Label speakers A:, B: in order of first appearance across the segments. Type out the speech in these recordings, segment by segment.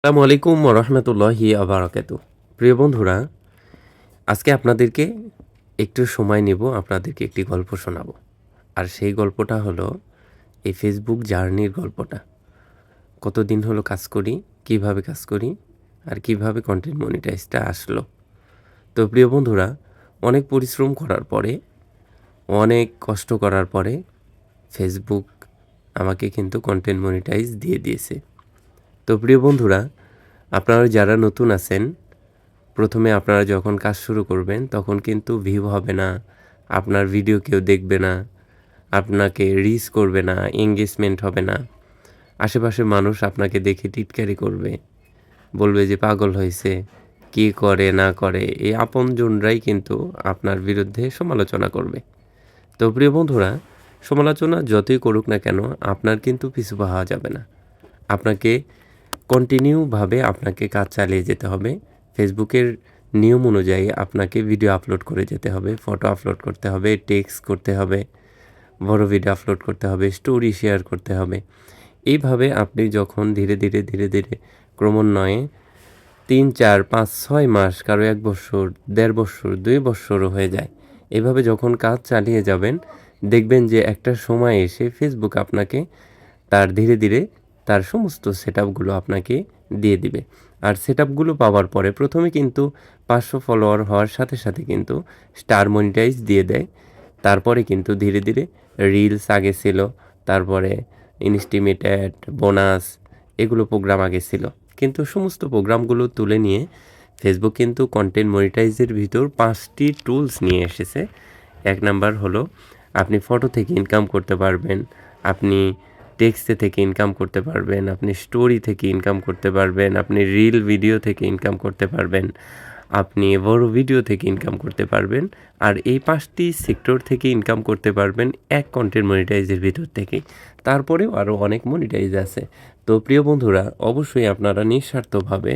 A: আসসালামু আলাইকুম রহমতুল্লাহি আবরাকাতু প্রিয় বন্ধুরা, আজকে আপনাদেরকে একটু সময় নেব, আপনাদেরকে একটি গল্প শোনাবো। আর সেই গল্পটা হলো এই ফেসবুক জার্নির গল্পটা। কতদিন হলো কাজ করি, কীভাবে কাজ করি, আর কীভাবে কন্টেন্ট মনিটাইজটা আসলো। তো প্রিয় বন্ধুরা, অনেক পরিশ্রম করার পরে, অনেক কষ্ট করার পরে ফেসবুক আমাকে কিন্তু কন্টেন্ট মনিটাইজ দিয়ে দিয়েছে। তো প্রিয় বন্ধুরা, আপনারা যারা নতুন আছেন, প্রথমে আপনারা যখন কাজ শুরু করবেন, তখন কিন্তু ভিউ হবে না, আপনার ভিডিও কেউ দেখবে না, আপনাকে রিচ করবে না এঙ্গেজমেন্ট হবে না আশেপাশে মানুষ আপনাকে দেখে টিটকারি করবে, বলবে যে পাগল হয়েছে, কি করে, না করে, এই আপনজনরাই কিন্তু আপনার বিরুদ্ধে সমালোচনা করবে। তো প্রিয় বন্ধুরা, সমালোচনা যতই করুক না কেন, আপনার কিন্তু পিছু পাওয়া যাবে না। আপনাকে কন্টিনিউভাবে আপনাকে কাজ চালিয়ে যেতে হবে। ফেসবুকের নিয়ম অনুযায়ী আপনাকে ভিডিও আপলোড করে যেতে হবে ফটো আপলোড করতে হবে টেক্সট করতে হবে, বড় ভিডিও আপলোড করতে হবে স্টোরি শেয়ার করতে হবে। এইভাবে আপনি যখন ধীরে ধীরে ধীরে ধীরে ক্রমান্বয়ে তিন, চার, পাঁচ, ছয় মাস, কারও এক বছর, দেড় বছর, দুই বছরও হয়ে যায়, এভাবে যখন কাজ চালিয়ে যাবেন, দেখবেন যে একটা সময় এসে ফেসবুক আপনাকে তার ধীরে ধীরে তার সমস্ত সেট আপগুলো আপনাকে দিয়ে দিবে। আর সেট পাওয়ার পরে প্রথমে কিন্তু পাঁচশো ফলোয়ার হওয়ার সাথে সাথে কিন্তু স্টার মনিটাইজ দিয়ে দেয়। তারপরে কিন্তু ধীরে ধীরে রিলস আগে ছিল, তারপরে ইনস্টিমেটেড, বোনাস এগুলো প্রোগ্রাম আগে ছিল। কিন্তু সমস্ত প্রোগ্রামগুলো তুলে নিয়ে ফেসবুক কিন্তু কন্টেন্ট মনিটাইজের ভিতর পাঁচটি টুলস নিয়ে এসেছে। এক নাম্বার হলো, আপনি ফটো থেকে ইনকাম করতে পারবেন, আপনি টেক্সটে থেকে ইনকাম করতে পারবেন, আপনি স্টোরি থেকে ইনকাম করতে পারবেন, আপনি রিল ভিডিও থেকে ইনকাম করতে পারবেন, আপনি বড় ভিডিও থেকে ইনকাম করতে পারবেন, আর এই পাঁচটি সেক্টর থেকে ইনকাম করতে পারবেন এক কন্টেন্ট মনিটাইজের ভিতর থেকে। তারপরেও আরও অনেক মনিটাইজ আছে। তো প্রিয় বন্ধুরা, অবশ্যই আপনারা নিঃস্বার্থভাবে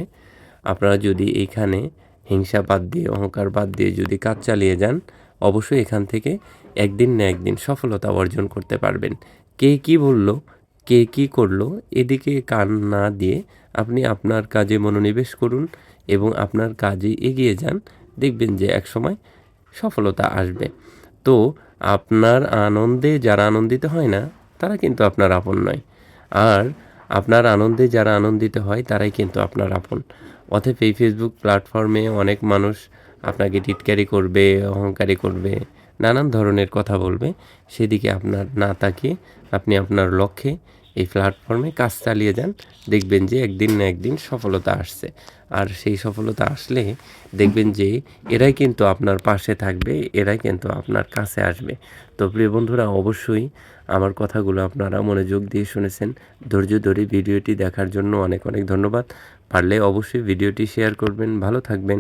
A: আপনারা যদি এইখানে হিংসা বাদ দিয়ে, অহংকার বাদ দিয়ে যদি কাজ চালিয়ে যান, অবশ্যই এখান থেকে একদিন না একদিন সফলতা অর্জন করতে পারবেন। কে কি বলল? কে কি করল, এদিকে কান না দিয়ে আপনি আপনার কাজে মনোনিবেশ করুন এবং আপনার কাজে এগিয়ে যান। দেখবেন যে একসময় সফলতা আসবে। তো আপনার আনন্দে যারা আনন্দিত হয় না, তারা কিন্তু আপনার আপন নয়। আর আপনার আনন্দে যারা আনন্দিত হয়, তারাই কিন্তু আপনার আপন। অথব এই ফেসবুক প্ল্যাটফর্মে অনেক মানুষ আপনাকে টিটকারি করবে, অহংকারী করবে। নানান ধরনের কথা বলবে। সেদিকে আপনার না তাকিয়ে আপনি আপনার লক্ষ্যে এই প্ল্যাটফর্মে কাজ চালিয়ে যান। দেখবেন যে একদিন না একদিন সফলতা আসছে। আর সেই সফলতা আসলে দেখবেন যে এরাই কিন্তু আপনার পাশে থাকবে, এরাই কিন্তু আপনার কাছে আসবে। তো প্রিয় বন্ধুরা, অবশ্যই আমার কথাগুলো আপনারা মনোযোগ দিয়ে শুনেছেন। ধৈর্য ধরে ভিডিওটি দেখার জন্য অনেক অনেক ধন্যবাদ। পারলে অবশ্যই ভিডিওটি শেয়ার করবেন। ভালো থাকবেন।